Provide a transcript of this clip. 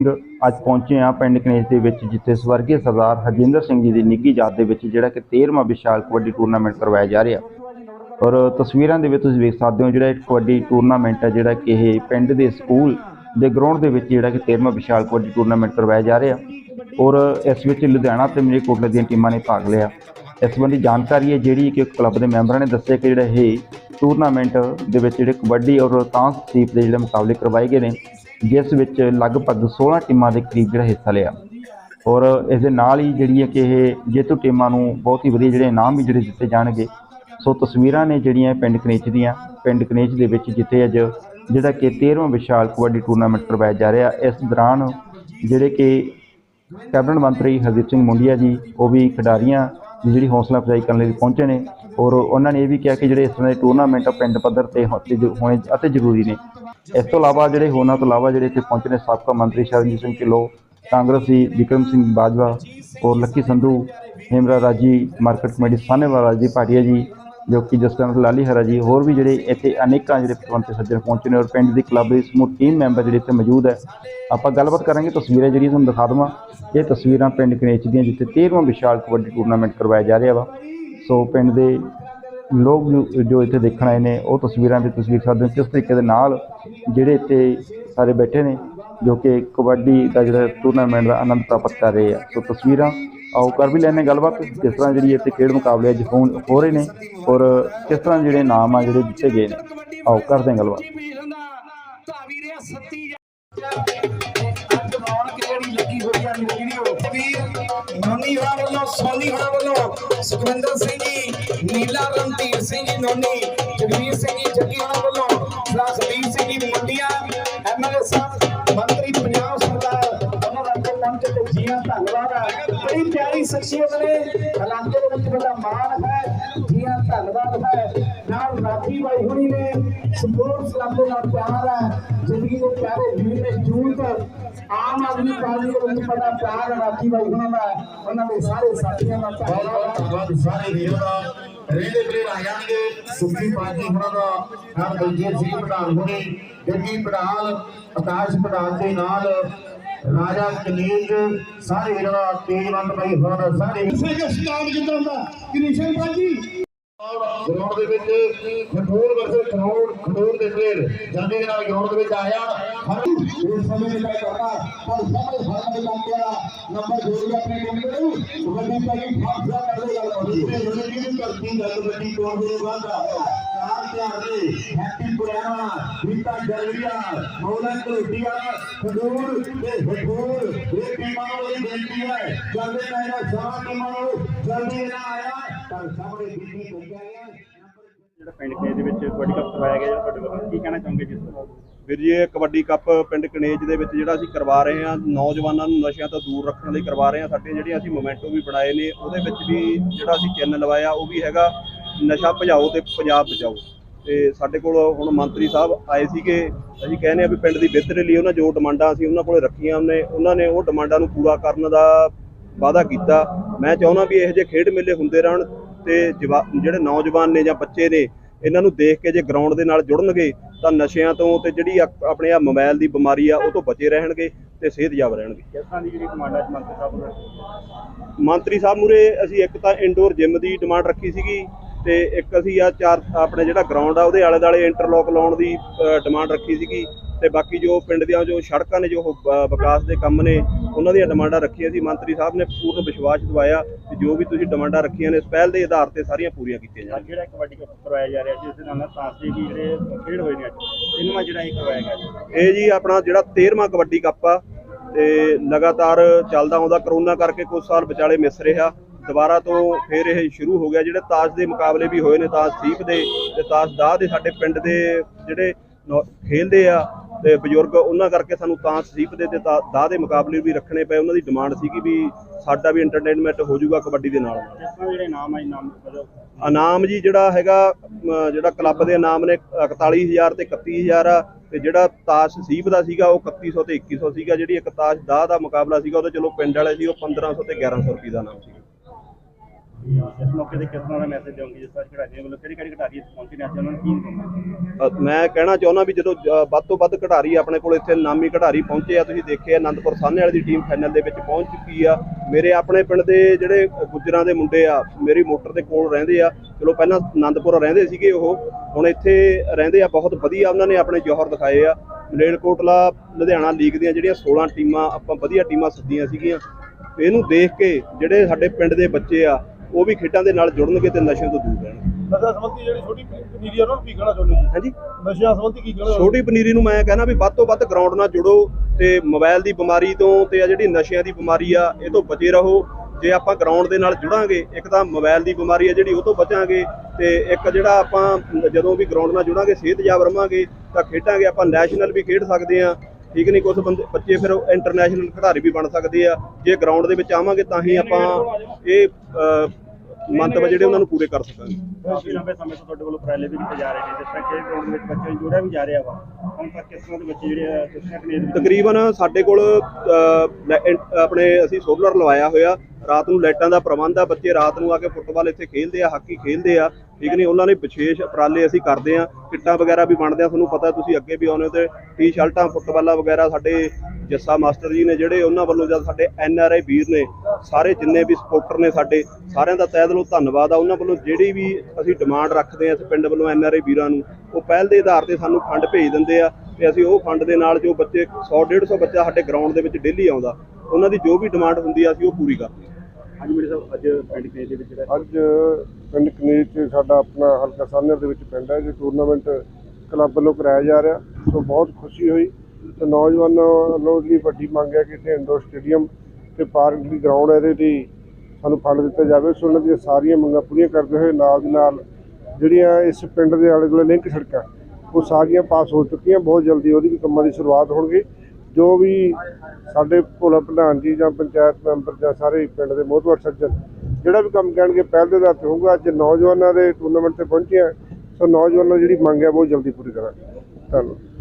ਸਿੰਘ ਅੱਜ ਪਹੁੰਚੇ ਹਾਂ ਪਿੰਡ ਕਨੇਜ ਦੇ ਵਿੱਚ, ਜਿੱਥੇ ਸਵਰਗੀ ਸਰਦਾਰ ਹਰਜਿੰਦਰ ਸਿੰਘ ਜੀ ਦੀ ਨਿੱਘੀ ਯਾਦ ਦੇ ਵਿੱਚ ਜਿਹੜਾ ਕਿ 13ਵਾਂ ਵਿਸ਼ਾਲ ਕਬੱਡੀ ਟੂਰਨਾਮੈਂਟ ਕਰਵਾਇਆ ਜਾ ਰਿਹਾ। ਔਰ ਤਸਵੀਰਾਂ ਦੇ ਵਿੱਚ ਤੁਸੀਂ ਵੇਖ ਸਕਦੇ ਹੋ ਜਿਹੜਾ ਇਹ ਕਬੱਡੀ ਟੂਰਨਾਮੈਂਟ ਹੈ, ਜਿਹੜਾ ਕਿ ਇਹ ਪਿੰਡ ਦੇ ਸਕੂਲ ਦੇ ਗਰਾਊਂਡ ਦੇ ਵਿੱਚ ਜਿਹੜਾ ਕਿ 13ਵਾਂ ਵਿਸ਼ਾਲ ਕਬੱਡੀ ਟੂਰਨਾਮੈਂਟ ਕਰਵਾਇਆ ਜਾ ਰਿਹਾ। ਔਰ ਇਸ ਵਿੱਚ ਲੁਧਿਆਣਾ ਤੇ ਮਲੇਰਕੋਟਲਾ ਦੀਆਂ ਟੀਮਾਂ ਨੇ ਭਾਗ ਲਿਆ। ਇਸ ਸੰਬੰਧੀ ਜਾਣਕਾਰੀ ਹੈ ਜਿਹੜੀ ਕਿ ਕਲੱਬ ਦੇ ਮੈਂਬਰਾਂ ਨੇ ਦੱਸਿਆ ਕਿ ਜਿਹੜਾ ਇਹ ਟੂਰਨਾਮੈਂਟ ਦੇ ਵਿੱਚ ਜਿਹੜੇ ਕਬੱਡੀ ਔਰ ਤਾਂਸ ਸੀਪ ਦੇ ਜਿਹੜੇ ਮੁਕਾਬਲੇ ਕਰਵਾਏ ਗਏ ਨੇ ਜਿਸ ਵਿੱਚ ਲਗਭਗ 16 ਟੀਮਾਂ ਦੇ ਕਰੀਬ ਜਿਹੜਾ ਹਿੱਸਾ ਲਿਆ। ਔਰ ਇਸ ਦੇ ਨਾਲ ਹੀ ਜਿਹੜੀ ਹੈ ਕਿ ਇਹ ਜੇਤੂ ਟੀਮਾਂ ਨੂੰ ਬਹੁਤ ਹੀ ਵਧੀਆ ਜਿਹੜੇ ਇਨਾਮ ਵੀ ਜਿਹੜੇ ਦਿੱਤੇ ਜਾਣਗੇ। ਸੋ ਤਸਵੀਰਾਂ ਨੇ ਜਿਹੜੀਆਂ ਪਿੰਡ ਕਨੇਚ ਦੀਆਂ। ਪਿੰਡ ਕਨੇਚ ਦੇ ਵਿੱਚ ਜਿੱਥੇ ਅੱਜ ਜਿਹੜਾ ਕਿ 13ਵਾਂ ਵਿਸ਼ਾਲ ਕਬੱਡੀ ਟੂਰਨਾਮੈਂਟ ਕਰਵਾਇਆ ਜਾ ਰਿਹਾ, ਇਸ ਦੌਰਾਨ ਜਿਹੜੇ ਕਿ ਕੈਬਨਿਟ ਮੰਤਰੀ ਹਰਦੀਪ ਸਿੰਘ ਮੁੰਡੀਆ ਜੀ, ਉਹ ਵੀ ਖਿਡਾਰੀਆਂ ਦੀ ਜਿਹੜੀ ਹੌਸਲਾ ਅਫਜ਼ਾਈ ਕਰਨ ਲਈ ਪਹੁੰਚੇ ਨੇ। ਔਰ ਉਹਨਾਂ ਨੇ ਇਹ ਵੀ ਕਿਹਾ ਕਿ ਜਿਹੜੇ ਇਸ ਤਰ੍ਹਾਂ ਦੇ ਟੂਰਨਾਮੈਂਟ ਪਿੰਡ ਪੱਧਰ ਤੇ ਹੋਣੇ ਅਤੇ ਜ਼ਰੂਰੀ ਨੇ। ਇਸ ਤੋਂ ਇਲਾਵਾ ਜਿਹੜੇ ਹੋਰਨਾਂ ਤੋਂ ਇਲਾਵਾ ਜਿਹੜੇ ਇੱਥੇ ਪਹੁੰਚੇ ਨੇ, ਸਾਬਕਾ ਮੰਤਰੀ ਸ਼ਰਨਜੀਤ ਸਿੰਘ ਢਿੱਲੋਂ, ਕਾਂਗਰਸੀ ਵਿਕਰਮ ਸਿੰਘ ਬਾਜਵਾ ਔਰ ਲੱਕੀ ਸੰਧੂ ਹੇਮਰਾ ਰਾਜੀ, ਮਾਰਕੀਟ ਕਮੇਟੀ ਸਾਹਨੇਵਾਲਾ ਜੀ ਭਾਟੀਆ ਜੀ, ਜੋ ਕਿ ਜਸਕਰਨ ਲਾਲੀ ਹਰਾ ਜੀ, ਹੋਰ ਵੀ ਜਿਹੜੇ ਇੱਥੇ ਅਨੇਕਾਂ ਜਿਹੜੇ ਪਤਵੰਤੇ ਸੱਜਣ ਪਹੁੰਚੇ ਨੇ ਔਰ ਪਿੰਡ ਦੀ ਕਲੱਬ ਦੀ ਸਮੂਹ ਟੀਮ ਮੈਂਬਰ ਜਿਹੜੇ ਇੱਥੇ ਮੌਜੂਦ ਹੈ। ਆਪਾਂ ਗੱਲਬਾਤ ਕਰਾਂਗੇ ਤਸਵੀਰਾਂ ਜਿਹੜੀਆਂ ਤੁਹਾਨੂੰ ਦਿਖਾ ਦੇਵਾਂ। ਇਹ ਤਸਵੀਰਾਂ ਪਿੰਡ ਕਨੇਚ ਦੀਆਂ, ਜਿੱਥੇ 13ਵਾਂ ਵਿਸ਼ਾਲ ਕਬੱਡੀ ਟੂਰਨਾਮੈਂਟ ਕਰਵਾਇਆ ਜਾ ਰਿਹਾ ਵਾ। ਸੋ ਪਿੰਡ ਦੇ ਲੋਕ ਜੋ- ਜੋ ਇੱਥੇ ਦੇਖਣ ਆਏ ਨੇ, ਉਹ ਤਸਵੀਰਾਂ ਵੀ ਤਸਵੀਰ ਸਕਦੇ ਹੋ ਕਿਸ ਤਰੀਕੇ ਦੇ ਨਾਲ ਜਿਹੜੇ ਇੱਥੇ ਸਾਰੇ ਬੈਠੇ ਨੇ, ਜੋ ਕਿ ਕਬੱਡੀ ਦਾ ਜਿਹੜਾ ਟੂਰਨਾਮੈਂਟ ਦਾ ਆਨੰਦ ਪ੍ਰਾਪਤ ਕਰ ਰਹੇ ਆ। ਸੋ ਤਸਵੀਰਾਂ, ਆਓ ਕਰ ਵੀ ਲੈਣੇ ਗੱਲਬਾਤ। ਕਿਸ ਤਰ੍ਹਾਂ ਜਿਹੜੀ ਇੱਥੇ ਖੇਡ ਮੁਕਾਬਲੇ ਅੱਜ ਹੋਣ, ਹੋ ਰਹੇ ਨੇ ਔਰ ਕਿਸ ਤਰ੍ਹਾਂ ਜਿਹੜੇ ਨਾਮ ਆ ਜਿਹੜੇ ਦਿੱਤੇ ਗਏ ਨੇ, ਆਓ ਕਰਦੇ ਹਾਂ ਗੱਲਬਾਤ। ਨੋਨੀ ਹੋਣਾ ਵੱਲੋਂ ਸੋਨੀ ਹੋਣਾ ਵੱਲੋਂ ਸੁਖਵਿੰਦਰ ਸਿੰਘ ਜੀ, ਨੀਲਾ ਰਣਧੀਰ ਸਿੰਘ ਜੀ ਨੋਨੀ, ਜਗਵੀਰ ਸਿੰਘ ਜੀ ਜੱਗੀ ਹੋਣਾ ਵੱਲੋਂ ਸਲਾਖਬੀਰ ਸਿੰਘ ਜੀ ਮੰਡੀਆਂ ਐਮਐਲਏ ਸਾਹਿਬ, ਮੰਤਰੀ ਪੰਜਾਬ ਸਰਕਾਰ, ਉਹਨਾਂ ਦਾ ਅੱਗੇ ਤੇ ਜੀਆਂ ਧੰਨਵਾਦ ਹੈ ਬੜੀ ਪਿਆਰੀ ਸ਼ਖਸੀਅਤ ਨੇ ਹਲਾਂਕੇ ਦੇ ਵਿੱਚ ਬੜਾ ਮਾਣ ਹੈ, ਜੀਆਂ ਧੰਨਵਾਦ ਹੈ। ਨਾਲ ਰਾਖੀ ਬਾਈ ਹੁਣੀ ਨੇ ਸਪੋਰਟਸ ਕਲੱਬ ਨਾਲ ਪਿਆਰ ਹੈ। ਜ਼ਿੰਦਗੀ ਦੇ ਪਿਆਰੇ ਵੀਰ ਨੇ ਜੂਨ ਤੋਂ ਆਮ ਆਦਮੀ ਪਾਰਟੀ ਦੇ ਵਿੱਚ ਬੜਾ ਪਿਆਰ ਰਾਖੀ ਬਾਈ ਹੁਣਾਂ ਦਾ ਉਹਨਾਂ ਦੇ ਸਾਰੇ ਸਾਥੀਆਂ ਦਾ ਬਹੁਤ ਬਹੁਤ ਧੰਨਵਾਦ ਸਾਰੇ ਵੀਰਾਂ ਦਾ। ਰਹਿੰਦੇ ਪਲੇਅਰ ਆ ਜਾਣਗੇ ਸੁਖੀ ਪਾਜੀ ਹੁਣਾਂ ਦਾ ਨਾਲ ਬਲਜੀਤ ਸਿੰਘ ਪ੍ਰਧਾਨ ਹੁਣੀ ਜੱਗੀ ਪ੍ਰਧਾਨ ਆਕਾਸ਼ ਪ੍ਰਧਾਨ ਦੇ ਨਾਲ ਰਾਜਾ ਕਨੀਜ ਸਾਰੇ ਵੀਰਾਂ ਦਾ ਤੇਜਵੰਤ ਭਾਈ ਹੁਣਾਂ ਦਾ ਸਾਰੇ ਸਿੰਘ ਸਟਾਮ ਜਿੰਦਾ ਹੁੰਦਾ ਕ੍ਰਿਸ਼ਨ ਭਾਜੀ? ਗਰਾਊਂਡ ਦੇ ਵਿੱਚ ਖਡੂਰ ਵਰਸੇ ਖਡੂਰ ਖਡੂਰ ਦੇ ਪਲੇਅਰ ਜਾਂਦੇ ਦੇ ਨਾਲ ਗਰਾਊਂਡ ਦੇ ਵਿੱਚ ਆਇਆ। ਹਰ ਇਸ ਸਮੇਂ ਦੇ ਤੱਕ ਕਰਨਾ ਪਰ ਸਾਹਮਣੇ ਸਾਹਮਣੇ ਲੱਗਿਆ ਨੰਬਰ ਜੋੜੀ ਆਪਣੇ ਮੁੰਡੇ ਨੂੰ ਵੱਡੀ ਭਾਈ ਫਾਸਲਾ ਕਰ ਲਈ ਗੱਲ ਹੋਈ ਇਸਨੇ ਜ਼ਿੰਦਗੀ ਦੀ ਧਰਤੀ ਗੱਲ ਵੱਡੀ ਤੋੜ ਦੇ ਬਾਅਦ ਚਾਰ ਧਿਆਨ ਦੇ ਹੈਪੀ ਪੁਰਾਣਾ, ਰੀਤਾ ਜਲਵੀਆ ਮੌਲਾ ਕੋਟੀਆ ਖਡੂਰ ਤੇ ਹਠੂਰ ਇਹ ਟੀਮਾਂ ਨੂੰ ਇਹ ਬੇਨਤੀ ਹੈ। ਜਲਦੀ ਪਹਿਲਾਂ ਸਾਰਾ ਟੀਮਾਂ ਨੂੰ ਜਲਦੀ ਨਾ ਆਇਆ, ਪਰ ਸਾਹਮਣੇ ਬੀਬੀ ਪਈ ਆਇਆ ਜਿਹੜਾ ਪਿੰਡ ਕਨੇਜ ਦੇ ਵਿੱਚ ਕਬੱਡੀ ਕੱਪ ਕਰਵਾਇਆ ਗਿਆ ਤੁਹਾਡੇ ਵੱਲੋਂ? ਕੀ ਕਹਿਣਾ ਚਾਹੋਗੇ ਜਿਸ ਵੀਰ ਜੀ, ਇਹ ਕਬੱਡੀ ਕੱਪ ਪਿੰਡ ਕਨੇਜ ਦੇ ਵਿੱਚ ਜਿਹੜਾ ਅਸੀਂ ਕਰਵਾ ਰਹੇ ਹਾਂ, ਨੌਜਵਾਨਾਂ ਨੂੰ ਨਸ਼ਿਆਂ ਤੋਂ ਦੂਰ ਰੱਖਣ ਲਈ ਕਰਵਾ ਰਹੇ ਹਾਂ। ਸਾਡੀਆਂ ਜਿਹੜੀਆਂ ਅਸੀਂ ਮੋਮੈਂਟੋ ਵੀ ਬਣਾਏ ਨੇ, ਉਹਦੇ ਵਿੱਚ ਵੀ ਜਿਹੜਾ ਅਸੀਂ ਚੈਨਲ ਲਵਾਇਆ, ਉਹ ਵੀ ਹੈਗਾ ਨਸ਼ਾ ਭਜਾਓ ਤੇ ਪੰਜਾਬ ਬਚਾਓ। ਤੇ ਸਾਡੇ ਕੋਲ ਹੁਣ ਮੰਤਰੀ ਸਾਹਿਬ ਆਏ ਸੀਗੇ, ਅਸੀਂ ਕਹਿੰਦੇ ਆ ਵੀ ਪਿੰਡ ਦੀ ਬਿਹਤਰੀ ਲਈ ਉਹਨਾਂ ਜੋ ਡਿਮਾਂਡਾਂ ਅਸੀਂ ਉਹਨਾਂ ਕੋਲੇ ਰੱਖੀਆਂ ਨੇ, ਉਹਨਾਂ ਨੇ ਉਹ ਡਿਮਾਂਡਾਂ ਨੂੰ ਪੂਰਾ ਕਰਨ ਦਾ ਵਾਅਦਾ ਕੀਤਾ। ਮੈਂ ਚਾਹੁੰਦਾ ਵੀ ਇਹੋ ਜਿਹੇ ਖੇਡ ਮੇਲੇ ਹੁੰਦੇ ਰਹਿਣ ਤੇ ਜਿਹੜੇ ਨੌਜਵਾਨ ਨੇ ਜਾਂ ਬੱਚੇ ਨੇ ਇਹਨਾਂ ਨੂੰ ਦੇਖ ਕੇ ਜੇ ਗਰਾਊਂਡ ਦੇ ਨਾਲ ਜੁੜਨਗੇ ਤਾਂ ਨਸ਼ਿਆਂ ਤੋਂ ਤੇ ਜਿਹੜੀ ਆਪਣੇ ਆ ਮੋਬਾਈਲ ਦੀ ਬਿਮਾਰੀ ਆ ਉਹ ਤੋਂ ਬਚੇ ਰਹਿਣਗੇ ਤੇ ਸਿਹਤਯਾਬ ਰਹਿਣਗੇ। ਕਿਸ ਤਰ੍ਹਾਂ ਦੀ ਜਿਹੜੀ ਕਮਾਂਡ ਹੈ ਮੰਤਰੀ ਸਾਹਿਬ ਮੰਤਰੀ ਸਾਹਿਬ ਮੂਰੇ ਅਸੀਂ ਇੱਕ ਤਾਂ ਇਨਡੋਰ ਜਿਮ ਦੀ ਡਿਮਾਂਡ ਰੱਖੀ ਸੀਗੀ ਤੇ ਇੱਕ ਅਸੀਂ ਆ ਚਾਰ ਆਪਣੇ ਜਿਹੜਾ ਗਰਾਊਂਡ ਆ ਉਹਦੇ ਆਲੇ ਦਾਲੇ ਇੰਟਰਲੌਕ ਲਾਉਣ ਦੀ ਡਿਮਾਂਡ ਰੱਖੀ ਸੀਗੀ ਤੇ ਬਾਕੀ ਜੋ ਪਿੰਡ ਦੀਆਂ ਜੋ ਸੜਕਾਂ ਨੇ ਜੋ ਵਿਕਾਸ ਦੇ ਕੰਮ ਨੇ ਉਹਨਾਂ ਦੀਆਂ ਡਿਮਾਂਡਾਂ ਰੱਖੀਆਂ ਸੀ। ਮੰਤਰੀ ਸਾਹਿਬ ਨੇ ਪੂਰਨ ਵਿਸ਼ਵਾਸ ਦਿਵਾਇਆ ਕਿ ਜੋ ਵੀ ਤੁਸੀਂ ਡਿਮਾਂਡਾਂ ਰੱਖੀਆਂ ਨੇ ਇਸ ਪਹਿਲ ਦੇ ਆਧਾਰ ਤੇ ਸਾਰੀਆਂ ਪੂਰੀਆਂ ਕੀਤੀਆਂ ਜਾਣਗੀਆਂ ਜਿਹੜਾ ਕਬੱਡੀ ਕੱਪ ਕਰਵਾਇਆ ਜਾ ਰਿਹਾ ਜਿਸ ਦੇ ਨਾਲ ਦੇ ਵੀ ਜਿਹੜੇ ਖੇਡ ਹੋਏ ਨੇ ਅੱਜ। ਇਹਨੂੰ ਜਿਹੜਾ ਇਹ ਕਰਵਾਇਆ ਗਿਆ ਇਹ ਜੀ ਆਪਣਾ ਜਿਹੜਾ 13ਵਾਂ ਕਬੱਡੀ ਕੱਪ ਆ ਤੇ ਲਗਾਤਾਰ ਚੱਲਦਾ ਆਉਂਦਾ। ਕਰੋਨਾ ਕਰਕੇ ਕੁਝ ਸਾਲ ਵਿਚਾਲੇ ਮਿਸ ਰਿਹਾ। ਦੁਬਾਰਾ ਤੋਂ ਫਿਰ ਇਹ ਸ਼ੁਰੂ ਹੋ ਗਿਆ। ਜਿਹੜੇ ਤਾਸ਼ ਦੇ ਮੁਕਾਬਲੇ ਵੀ ਹੋਏ ਨੇ ਤਾਸ਼ ਸੀਪ ਦੇ ਤੇ ਤਾਸ਼ ਦਾਹ ਦੇ ਸਾਡੇ ਪਿੰਡ ਦੇ ਜਿਹੜੇ ਖੇਲਦੇ ਆ ਤੇ ਬਜ਼ੁਰਗ ਉਹਨਾਂ ਕਰਕੇ ਸਾਨੂੰ ਤਾਸ਼ ਸੀਪ ਦੇ ਤੇ ਤਾਂ ਦਾਹ ਦੇ ਮੁਕਾਬਲੇ ਵੀ ਰੱਖਣੇ ਪਏ। ਉਹਨਾਂ ਦੀ ਡਿਮਾਂਡ ਸੀਗੀ ਵੀ ਸਾਡਾ ਵੀ ਐਂਟਰਟੇਨਮੈਂਟ ਹੋ ਜਾਊਗਾ ਕਬੱਡੀ ਦੇ ਨਾਲ। ਜਿਹੜੇ ਨਾਮ ਆ ਇਨਾਮ ਇਨਾਮ ਜੀ ਜਿਹੜਾ ਹੈਗਾ ਜਿਹੜਾ ਕਲੱਬ ਦੇ ਇਨਾਮ ਨੇ 41000 ਤੇ 31000 ਆ ਤੇ ਜਿਹੜਾ ਤਾਸ਼ ਸੀਪ ਦਾ ਸੀਗਾ ਉਹ 3100 ਤੇ 2100 ਸੀਗਾ ਜਿਹੜੀ ਇੱਕ ਤਾਸ਼ ਦਾਹ ਦਾ ਮੁਕਾਬਲਾ ਸੀਗਾ ਉਹਦੇ ਚਲੋ ਪਿੰਡ ਵਾਲੇ ਸੀ ਉਹ 1500 ਤੇ 1100 ਰੁਪਏ ਦਾ ਨਾਮ ਸੀਗਾ। ਇਸ ਮੌਕੇ ਤੇ ਕਿਸ ਤਰ੍ਹਾਂ ਦਾ ਮੈਸੇਜ ਦਿਓਗੇ ਜਿਸ ਤਰ੍ਹਾਂ ਖਿਡਾਰੀਆਂ ਵੱਲੋਂ ਕਿਹੜੀ ਕਿਹੜੀ ਖਿਡਾਰੀ ਪਹੁੰਚੇ ਨੇ ਅੱਜ ਉਹਨਾਂ ਨੂੰ ਕੀ ਕਹੋਗੇ ਅ, ਮੈਂ ਕਹਿਣਾ ਚਾਹੁੰਦਾ ਵੀ ਜਦੋਂ ਅ, ਵੱਧ ਤੋਂ ਵੱਧ ਖਿਡਾਰੀ ਆਪਣੇ ਕੋਲ ਇੱਥੇ ਨਾਮੀ ਖਿਡਾਰੀ ਪਹੁੰਚੇ ਆ ਤੁਸੀਂ ਦੇਖਿਆ ਆਨੰਦਪੁਰ ਸਾਹਨੇ ਵਾਲੀ ਦੀ ਟੀਮ ਫਾਈਨਲ ਦੇ ਵਿੱਚ ਪਹੁੰਚ ਚੁੱਕੀ ਆ। ਮੇਰੇ ਆਪਣੇ ਪਿੰਡ ਦੇ ਜਿਹੜੇ ਗੁੱਜਰਾਂ ਦੇ ਮੁੰਡੇ ਆ ਮੇਰੀ ਮੋਟਰ ਦੇ ਕੋਲ ਰਹਿੰਦੇ ਆ। ਚਲੋ ਪਹਿਲਾਂ ਆਨੰਦਪੁਰ ਰਹਿੰਦੇ ਸੀਗੇ ਉਹ ਹੁਣ ਇੱਥੇ ਰਹਿੰਦੇ ਆ ਬਹੁਤ ਵਧੀਆ ਉਹਨਾਂ ਨੇ ਆਪਣੇ ਜੋਹਰ ਦਿਖਾਏ ਆ। ਮਲੇਰਕੋਟਲਾ ਲੁਧਿਆਣਾ ਲੀਗ ਦੀਆਂ ਜਿਹੜੀਆਂ 16 ਟੀਮਾਂ ਆਪਾਂ ਵਧੀਆ ਟੀਮਾਂ ਸੱਦੀਆਂ ਸੀਗੀਆਂ। ਇਹਨੂੰ ਦੇਖ ਕੇ ਜਿਹੜੇ ਸਾਡੇ ਪਿੰਡ ਦੇ ਬੱਚੇ ਆ ਉਹ ਵੀ ਖੇਡਾਂ ਦੇ ਨਾਲ ਜੁੜਨਗੇ ਤੇ ਨਸ਼ੇ ਤੋਂ ਦੂਰ ਰਹਿਣਗੇ। ਨਸ਼ਾ ਸੰਬੰਧੀ ਜਿਹੜੀ ਛੋਟੀ ਪਨੀਰੀ ਉਹਨਾਂ ਨੂੰ ਕੀ ਕਹਿਣਾ ਚਾਹੁੰਦੇ ਜੀ? ਹਾਂਜੀ। ਨਸ਼ਿਆਂ ਸੰਬੰਧੀ ਕੀ ਕਹਿਣਾ ਛੋਟੀ ਪਨੀਰੀ ਨੂੰ ਮੈਂ ਕਹਿੰਦਾ ਵੀ ਵੱਧ ਤੋਂ ਵੱਧ ਗਰਾਊਂਡ ਨਾਲ ਜੁੜੋ ਤੇ ਮੋਬਾਈਲ ਦੀ ਬਿਮਾਰੀ ਤੋਂ ਤੇ ਆ ਜਿਹੜੀ ਨਸ਼ਿਆਂ ਦੀ ਬਿਮਾਰੀ ਆ ਇਹ ਤੋਂ ਬਚੇ ਰਹੋ। ਜੇ ਆਪਾਂ ਗਰਾਊਂਡ ਦੇ ਨਾਲ ਜੁੜਾਂਗੇ ਇੱਕ ਤਾਂ ਮੋਬਾਈਲ ਦੀ ਬਿਮਾਰੀ ਆ ਜਿਹੜੀ ਉਹ ਤੋਂ ਬਚਾਂਗੇ ਤੇ ਇੱਕ ਜਿਹੜਾ ਆਪਾਂ ਜਦੋਂ ਵੀ ਗਰਾਊਂਡ ਨਾਲ ਜੁੜਾਂਗੇ ਸਿਹਤਯਾਬ ਰਵਾਂਗੇ ਤਾਂ ਖੇਡਾਂਗੇ। ਆਪਾਂ ਨੈਸ਼ਨਲ ਵੀ ਖੇਡ ਸਕਦੇ ਆ ਠੀਕ ਨਹੀਂ ਕੁਝ ਬੰਦੇ ਬੱਚੇ ਫਿਰ ਇੰਟਰਨੈਸ਼ਨਲ ਖਿਡਾਰੀ ਵੀ ਬਣ ਸਕਦੇ ਆ। ਜੇ ਗਰਾਊਂਡ ਦੇ ਵਿੱਚ ਆਵਾਂਗੇ ਤਾਂ ਹੀ ਆਪਾਂ ਇਹ ਮੰਤਵ ਜਿਹੜੇ ਉਹਨਾਂ ਨੂੰ ਪੂਰੇ ਕਰ ਸਕਾਂਗੇ ਕਾਫੀ ਲੰਬੇ ਸਮੇਂ ਤੋਂ ਤੁਹਾਡੇ ਵੱਲੋਂ ਉਪਰਾਲੇ ਵੀ ਕੀਤੇ ਜਾ ਰਹੇ ਨੇ ਜਿਸ ਤਰ੍ਹਾਂ ਖੇਡ ਗਰਾਊਂਡ ਵਿੱਚ ਬੱਚਿਆਂ ਨੂੰ ਜੋੜਿਆ ਵੀ ਜਾ ਰਿਹਾ ਵਾ। ਹੁਣ ਤੱਕ ਕਿਸ ਤਰ੍ਹਾਂ ਦੇ ਬੱਚੇ ਜਿਹੜੇ ਆ ਕਿਸ ਤਰ੍ਹਾਂ ਕਨੇਡ ਤਕਰੀਬਨ ਸਾਡੇ ਕੋਲ ਅ, ਲੈ- ਇਨ- ਆਪਣੇ ਅਸੀਂ ਸੋਲਰ ਲਵਾਇਆ ਹੋਇਆ। ਰਾਤ ਨੂੰ ਲਾਈਟਾਂ ਦਾ ਪ੍ਰਬੰਧ ਆ ਬੱਚੇ ਰਾਤ ਨੂੰ ਆ ਕੇ ਫੁੱਟਬਾਲ ਇੱਥੇ ਖੇਡਦੇ ਆ ਹਾਕੀ ਖੇਡਦੇ ਆ। ਠੀਕ ਨਹੀਂ ਉਹਨਾਂ ਲਈ ਵਿਸ਼ੇਸ਼ ਉਪਰਾਲੇ ਅਸੀਂ ਕਰਦੇ ਆ। ਕਿੱਟਾਂ ਵਗੈਰਾ ਵੀ ਬਣਦੇ ਆ ਤੁਹਾਨੂੰ ਪਤਾ ਤੁਸੀਂ ਅੱਗੇ ਵੀ ਆਉਨੇ ਹੋ ਤੇ ਟੀ-ਸ਼ਰਟਾਂ ਫੁੱਟਬਾਲਾਂ ਵਗੈਰਾ ਸਾਡੇ ਜੱਸਾ ਮਾਸਟਰ ਜੀ ਨੇ ਜਿਹੜੇ ਉਹਨਾਂ ਵੱਲੋਂ ਜਦ ਸਾਡੇ ਐਨ ਆਰ ਆਈ ਵੀਰ ਨੇ ਸਾਰੇ ਜਿੰਨੇ ਵੀ ਸਪੋਰਟਰ ਨੇ ਸਾਡੇ ਸਾਰਿਆਂ ਦਾ ਤਹਿ ਦਿਲੋਂ ਧੰਨਵਾਦ ਆ। ਉਹਨਾਂ ਵੱਲੋਂ ਜਿਹੜੀ ਵੀ ਅਸੀਂ ਡਿਮਾਂਡ ਰੱਖਦੇ ਆ ਇਸ ਪਿੰਡ ਵੱਲੋਂ ਐਨ ਆਰ ਆਈ ਵੀਰਾਂ ਨੂੰ ਉਹ ਪਹਿਲ ਦੇ ਆਧਾਰ ਤੇ ਸਾਨੂੰ ਫੰਡ ਭੇਜ ਦਿੰਦੇ ਆ ਤੇ ਅਸੀਂ ਉਹ ਫੰਡ ਦੇ ਨਾਲ ਜੋ ਬੱਚੇ 100 150 ਬੱਚਾ ਸਾਡੇ ਗਰਾਊਂਡ ਦੇ ਵਿੱਚ ਡੇਲੀ ਆਉਂਦਾ ਉਹਨਾਂ ਦੀ ਜੋ ਵੀ ਡਿਮਾਂਡ ਹੁੰਦੀ ਆ ਅਸੀਂ ਉਹ ਪੂਰੀ ਕਰਦੇ ਹਾਂ। ਅੱਜ ਮੇਰੇ ਸਾਹਿਬ ਅੱਜ ਪਿੰਡ ਕਨੇਡ ਦੇ ਵਿੱਚ ਜਿਹੜਾ ਅੱਜ ਪਿੰਡ ਕਨੀਰ ਚ ਸਾਡਾ ਆਪਣਾ ਹਲਕਾ ਸਾਹਨੇਰ ਦੇ ਵਿੱਚ ਪਿੰਡ ਹੈ ਜੋ ਟੂਰਨਾਮੈਂਟ ਕਲੱਬ ਵੱਲੋਂ ਕਰਾਇਆ ਜਾ ਰਿਹਾ ਸੋ ਬਹੁਤ ਖੁਸ਼ੀ ਹੋਈ। ਨੌਜਵਾਨਾਂ ਵੱਲੋਂ ਜਿਹੜੀ ਵੱਡੀ ਮੰਗ ਹੈ ਕਿ ਇੱਥੇ ਇੰਡੋਰ ਸਟੇਡੀਅਮ ਤੇ ਪਾਰਕ ਦੀ ਗਰਾਊਂਡ ਹੈ ਇਹਦੇ ਲਈ ਸਾਨੂੰ ਫੰਡ ਦਿੱਤਾ ਜਾਵੇ। ਸੋ ਉਹਨਾਂ ਦੀਆਂ ਸਾਰੀਆਂ ਮੰਗਾਂ ਪੂਰੀਆਂ ਕਰਦੇ ਹੋਏ ਨਾਲ ਦੀ ਨਾਲ ਜਿਹੜੀਆਂ ਇਸ ਪਿੰਡ ਦੇ ਆਲੇ ਦੁਆਲੇ ਲਿੰਕ ਸੜਕਾਂ, ਉਹ ਸਾਰੀਆਂ ਪਾਸ ਹੋ ਚੁੱਕੀਆਂ। ਬਹੁਤ ਜਲਦੀ ਉਹਦੀ ਵੀ ਕੰਮਾਂ ਦੀ ਸ਼ੁਰੂਆਤ ਹੋਣਗੀ। ਜੋ ਵੀ ਸਾਡੇ ਭੋਲਾ ਪ੍ਰਧਾਨ ਜੀ ਜਾਂ ਪੰਚਾਇਤ ਮੈਂਬਰ ਜਾਂ ਸਾਰੇ ਪਿੰਡ ਦੇ ਮੋਹਤਵਰ ਸੱਜਣ, ਜਿਹੜਾ ਵੀ ਕੰਮ ਕਹਿਣਗੇ, ਪਹਿਲ ਦੇ ਆਧਾਰ ਤੇ ਹੋਊਗਾ। ਅੱਜ ਨੌਜਵਾਨਾਂ ਦੇ ਟੂਰਨਾਮੈਂਟ ਤੇ ਪਹੁੰਚੇ ਹਾਂ ਸੋ ਨੌਜਵਾਨਾਂ ਦੀ ਜਿਹੜੀ ਮੰਗ ਹੈ ਬਹੁਤ ਜਲਦੀ ਪੂਰੀ ਕਰਾਂਗੇ। ਧੰਨਵਾਦ।